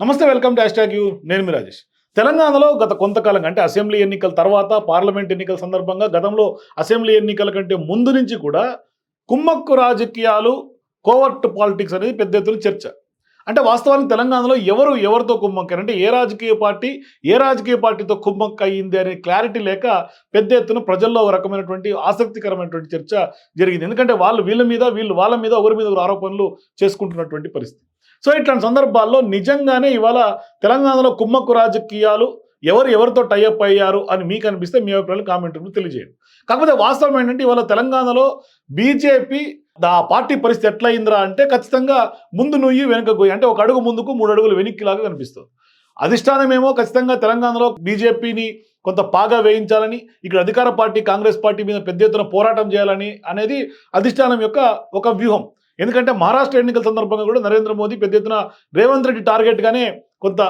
నమస్తే welcome to hash you. నేను మీ రాజేష్. తెలంగాణలో గత కొంతకాలంగా అంటే అసెంబ్లీ ఎన్నికల తర్వాత పార్లమెంట్ ఎన్నికల సందర్భంగా గతంలో అసెంబ్లీ ఎన్నికల కంటే ముందు నుంచి కూడా కుమ్మక్కు రాజకీయాలు కోవర్ట్ పాలిటిక్స్ అనేది పెద్ద ఎత్తున చర్చ. అంటే వాస్తవానికి తెలంగాణలో ఎవరు ఎవరితో కుమ్మక్కారు? అంటే ఏ రాజకీయ పార్టీ ఏ రాజకీయ పార్టీతో కుమ్మక్క అయ్యింది అనే క్లారిటీ లేక పెద్ద ఎత్తున ప్రజల్లో ఒక రకమైనటువంటి ఆసక్తికరమైనటువంటి చర్చ జరిగింది. ఎందుకంటే వాళ్ళు వీళ్ళ మీద వీళ్ళు వాళ్ళ మీద ఒకరి మీద ఒకరు ఆరోపణలు చేసుకుంటున్నటువంటి పరిస్థితి. సో ఇట్లాంటి సందర్భాల్లో నిజంగానే ఇవాళ తెలంగాణలో కుమ్మక్కు రాజకీయాలు ఎవరు ఎవరితో టైఅప్ అయ్యారు అని మీకు అనిపిస్తే మీ అభిప్రాయాలు కామెంట్లో తెలియజేయండి. కాకపోతే వాస్తవం ఏంటంటే ఇవాళ తెలంగాణలో బీజేపీ ఆ పార్టీ పరిస్థితి ఎట్లయిందిరా అంటే ఖచ్చితంగా ముందు నుయ్యి వెనుక గొయ్యి అంటే ఒక అడుగు ముందుకు మూడు అడుగులు వెనక్కిలాగా కనిపిస్తుంది. అధిష్టానమేమో ఖచ్చితంగా తెలంగాణలో బీజేపీని కొంత పాగా వేయించాలని ఇక్కడ అధికార పార్టీ కాంగ్రెస్ పార్టీ మీద పెద్ద ఎత్తున పోరాటం చేయాలని అనేది అధిష్టానం యొక్క ఒక వ్యూహం. ఎందుకంటే మహారాష్ట్ర ఎన్నికల సందర్భంగా కూడా నరేంద్ర మోదీ పెద్ద ఎత్తున రేవంత్ రెడ్డి టార్గెట్గానే కొంత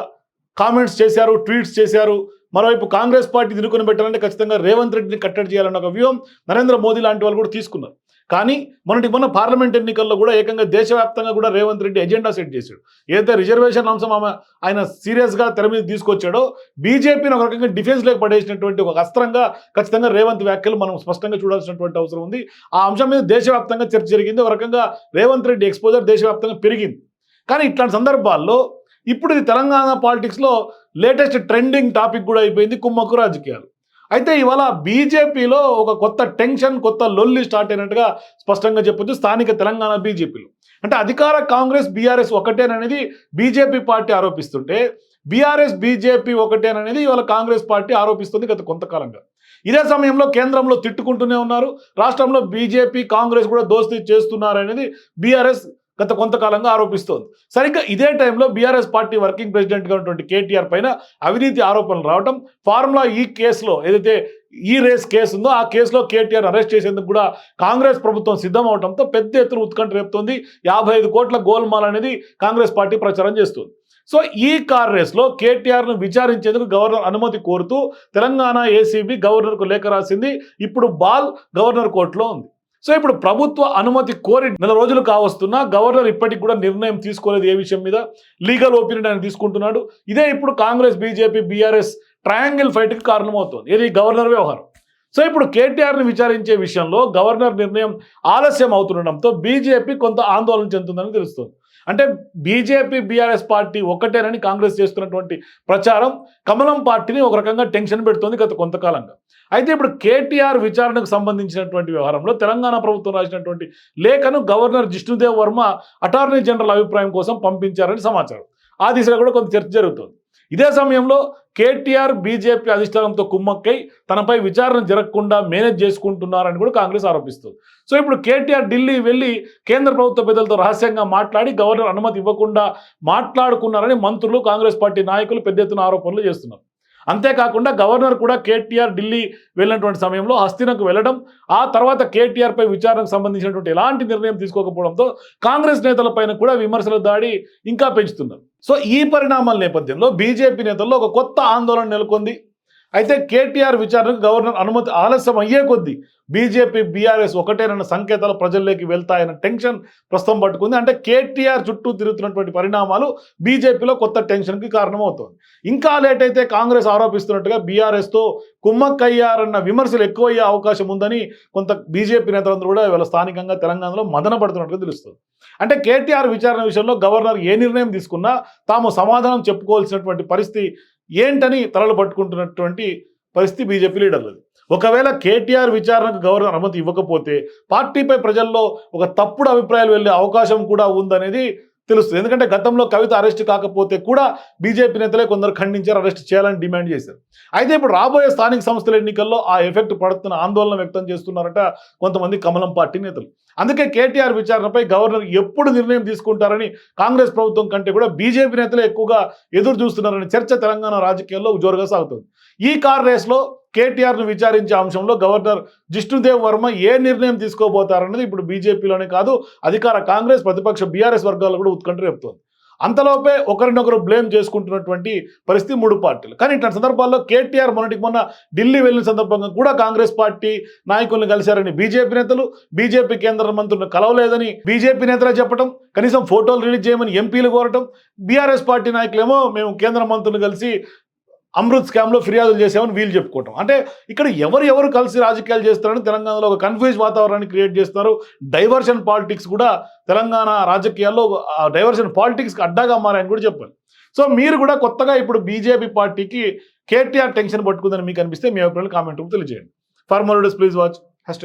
కామెంట్స్ చేశారు ట్వీట్స్ చేశారు. మరోవైపు కాంగ్రెస్ పార్టీ తినుకొని పెట్టాలంటే ఖచ్చితంగా రేవంత్ రెడ్డిని కట్టడి చేయాలన్న ఒక వ్యూహం నరేంద్ర మోదీ లాంటి వాళ్ళు కూడా తీసుకున్నారు. కానీ మొన్నటి మొన్న పార్లమెంట్ ఎన్నికల్లో కూడా ఏకంగా దేశవ్యాప్తంగా కూడా రేవంత్ రెడ్డి ఎజెండా సెట్ చేశాడు. ఏదైతే రిజర్వేషన్ అంశం ఆమె ఆయన సీరియస్గా తెర మీద తీసుకొచ్చాడో బీజేపీని ఒక రకంగా డిఫెన్స్లోకి పడేసినటువంటి ఒక అస్త్రంగా ఖచ్చితంగా రేవంత్ వ్యాఖ్యలు మనం స్పష్టంగా చూడాల్సినటువంటి అవసరం ఉంది. ఆ అంశం మీద దేశవ్యాప్తంగా చర్చ జరిగింది. ఒక రకంగా రేవంత్ రెడ్డి ఎక్స్పోజర్ దేశవ్యాప్తంగా పెరిగింది. కానీ ఇట్లాంటి సందర్భాల్లో ఇప్పుడు ఇది తెలంగాణ పాలిటిక్స్లో లేటెస్ట్ ట్రెండింగ్ టాపిక్ కూడా అయిపోయింది కుమ్మక్కు రాజకీయాలు. అయితే ఇవాళ బీజేపీలో ఒక కొత్త టెన్షన్ కొత్త లొల్లి స్టార్ట్ అయినట్టుగా స్పష్టంగా చెప్పొచ్చు స్థానిక తెలంగాణ బీజేపీలో. అంటే అధికార కాంగ్రెస్ బీఆర్ఎస్ ఒకటేననేది బీజేపీ పార్టీ ఆరోపిస్తుంటే బీఆర్ఎస్ బీజేపీ ఒకటేననేది ఇవాళ కాంగ్రెస్ పార్టీ ఆరోపిస్తుంది గత కొంతకాలంగా. ఇదే సమయంలో కేంద్రంలో తిట్టుకుంటూనే ఉన్నారు. రాష్ట్రంలో బీజేపీ కాంగ్రెస్ కూడా దోస్తీ చేస్తున్నారనేది బీఆర్ఎస్ గత కొంతకాలంగా ఆరోపిస్తోంది. సరిగ్గా ఇదే టైంలో బీఆర్ఎస్ పార్టీ వర్కింగ్ ప్రెసిడెంట్గా ఉన్నటువంటి కేటీఆర్ పైన అవినీతి ఆరోపణలు రావడం ఫార్ములా ఈ కేసులో ఏదైతే ఈ రేస్ కేసు ఉందో ఆ కేసులో కేటీఆర్ అరెస్ట్ చేసేందుకు కూడా కాంగ్రెస్ ప్రభుత్వం సిద్ధం అవడంతో పెద్ద ఎత్తున ఉత్కంఠ రేపుతోంది. యాభై ఐదు కోట్ల గోల్మాల్ అనేది కాంగ్రెస్ పార్టీ ప్రచారం చేస్తుంది. సో ఈ కార్ రేస్లో కేటీఆర్ను విచారించేందుకు గవర్నర్ అనుమతి కోరుతూ తెలంగాణ ఏసీబీ గవర్నర్కు లేఖ రాసింది. ఇప్పుడు బాల్ గవర్నర్ కోర్టులో ఉంది. సో ఇప్పుడు ప్రభుత్వ అనుమతి కోరి నెల రోజులు కావస్తున్నా గవర్నర్ ఇప్పటికి కూడా నిర్ణయం తీసుకోలేదు ఏ విషయం మీద. లీగల్ ఒపీనియన్ ఆయన తీసుకుంటున్నాడు. ఇదే ఇప్పుడు కాంగ్రెస్ బీజేపీ బీఆర్ఎస్ ట్రయాంగిల్ ఫైట్కి కారణమవుతుంది. ఇది గవర్నర్ వ్యవహారం. సో ఇప్పుడు కేటీఆర్ని విచారించే విషయంలో గవర్నర్ నిర్ణయం ఆలస్యం అవుతుండడంతో బీజేపీ కొంత ఆందోళన చెందుతుందని తెలుస్తుంది. అంటే బీజేపీ బీఆర్ఎస్ పార్టీ ఒకటేనని కాంగ్రెస్ చేస్తున్నటువంటి ప్రచారం కమలం పార్టీని ఒక రకంగా టెన్షన్ పెడుతోంది గత కొంతకాలంగా. అయితే ఇప్పుడు కేటీఆర్ విచారణకు సంబంధించినటువంటి వ్యవహారంలో తెలంగాణ ప్రభుత్వం రాసినటువంటి లేఖను governor Jishnudev Varma attorney general అభిప్రాయం కోసం పంపించారని సమాచారం. ఆ దిశగా కూడా కొంత చర్చ జరుగుతుంది. ఇదే సమయంలో కేటీఆర్ బీజేపీ అధిష్టానంతో కుమ్మక్కై తనపై విచారణ జరగకుండా మేనేజ్ చేసుకుంటున్నారని కూడా కాంగ్రెస్ ఆరోపిస్తుంది. సో ఇప్పుడు కేటీఆర్ ఢిల్లీ వెళ్ళి కేంద్ర ప్రభుత్వ పెద్దలతో రహస్యంగా మాట్లాడి గవర్నర్ అనుమతి ఇవ్వకుండా మాట్లాడుకున్నారని మంత్రులు కాంగ్రెస్ పార్టీ నాయకులు పెద్ద ఎత్తున ఆరోపణలు చేస్తున్నారు. అంతేకాకుండా గవర్నర్ కూడా కేటీఆర్ ఢిల్లీ వెళ్ళినటువంటి సమయంలో హస్తినకు వెళ్ళడం ఆ తర్వాత కేటీఆర్పై విచారణకు సంబంధించినటువంటి ఎలాంటి నిర్ణయం తీసుకోకపోవడంతో కాంగ్రెస్ నేతలపైన కూడా విమర్శల దాడి ఇంకా పెంచుతున్నారు. సో ఈ పరిణామాల నేపథ్యంలో బీజేపీ నేతల్లో ఒక కొత్త ఆందోళన నెలకొంది. అయితే కేటీఆర్ విచారణకు గవర్నర్ అనుమతి ఆలస్యం అయ్యే కొద్దీ బీజేపీ బీఆర్ఎస్ ఒకటేనన్న సంకేతాలు ప్రజల్లోకి వెళ్తాయన్న టెన్షన్ ప్రస్తుతం పట్టుకుంది. అంటే కేటీఆర్ చుట్టూ తిరుగుతున్నటువంటి పరిణామాలు బీజేపీలో కొత్త టెన్షన్కి కారణమవుతోంది. ఇంకా లేట్ అయితే కాంగ్రెస్ ఆరోపిస్తున్నట్టుగా బీఆర్ఎస్తో కుమ్మక్కయ్యారన్న విమర్శలు ఎక్కువయ్యే అవకాశం ఉందని కొంత బీజేపీ నేతలందరూ కూడా ఇవాళ స్థానికంగా తెలంగాణలో మదన పడుతున్నట్టుగా తెలుస్తుంది. అంటే కేటీఆర్ విచారణ విషయంలో గవర్నర్ ఏ నిర్ణయం తీసుకున్నా తాము సమాధానం చెప్పుకోవాల్సినటువంటి పరిస్థితి ఏంటని తలలు పట్టుకుంటున్నటువంటి పరిస్థితి బీజేపీ లీడర్లది. ఒకవేళ కేటీఆర్ విచారణకు గవర్నర్ అనుమతి ఇవ్వకపోతే పార్టీపై ప్రజల్లో ఒక తప్పుడు అభిప్రాయాలు వెళ్ళే అవకాశం కూడా ఉందనేది తెలుస్తుంది. ఎందుకంటే గతంలో కవిత అరెస్ట్ కాకపోతే కూడా బీజేపీ నేతలే కొందరు ఖండించారు అరెస్ట్ చేయాలని డిమాండ్ చేశారు. అయితే ఇప్పుడు రాబోయే స్థానిక సంస్థల ఎన్నికల్లో ఆ ఎఫెక్ట్ పడుతున్న ఆందోళన వ్యక్తం చేస్తున్నారట కొంతమంది కమలం పార్టీ నేతలు. అందుకే కేటీఆర్ విచారణపై గవర్నర్ ఎప్పుడు నిర్ణయం తీసుకుంటారని కాంగ్రెస్ ప్రభుత్వం కంటే కూడా బీజేపీ నేతలే ఎక్కువగా ఎదురు చూస్తున్నారని చర్చ తెలంగాణ రాజకీయాల్లో జోరుగా సాగుతుంది. ఈ కార్ రేస్లో కేటీఆర్ను విచారించే అంశంలో గవర్నర్ జిష్ణుదేవ్ వర్మ ఏ నిర్ణయం తీసుకోబోతారన్నది ఇప్పుడు బీజేపీలోనే కాదు అధికార కాంగ్రెస్ ప్రతిపక్ష బీఆర్ఎస్ వర్గాల్లో కూడా ఉత్కంఠ రేపుతోంది. అంతలోపే ఒకరినొకరు బ్లేమ్ చేసుకుంటున్నటువంటి పరిస్థితి మూడు పార్టీలు. కానీ ఇట్లాంటి సందర్భాల్లో కేటీఆర్ మొన్నటికి మొన్న ఢిల్లీ వెళ్ళిన సందర్భంగా కూడా కాంగ్రెస్ పార్టీ నాయకులను కలిశారని బీజేపీ నేతలు బీజేపీ కేంద్ర మంత్రులను కలవలేదని బీజేపీ నేతలే చెప్పడం కనీసం ఫోటోలు రిలీజ్ చేయమని ఎంపీలు కోరటం బీఆర్ఎస్ పార్టీ నాయకులేమో మేము కేంద్ర మంత్రులు కలిసి అమృత్ స్కామ్లో ఫిర్యాదులు చేసామని వీళ్ళు చెప్పుకోవటం. అంటే ఇక్కడ ఎవరు ఎవరు కలిసి రాజకీయాలు చేస్తారని తెలంగాణలో ఒక కన్ఫ్యూజ్ వాతావరణాన్ని క్రియేట్ చేస్తున్నారు. డైవర్షన్ పాలిటిక్స్ కూడా తెలంగాణ రాజకీయాల్లో డైవర్షన్ పాలిటిక్స్కి అడ్డాగా మారాయని కూడా చెప్పాలి. సో మీరు కూడా కొత్తగా ఇప్పుడు బీజేపీ పార్టీకి కేటీఆర్ టెన్షన్ పట్టుకుందని మీకు అనిపిస్తే మీ అభిప్రాయాలు కామెంట్ తెలియజేయండి. For more please watch hash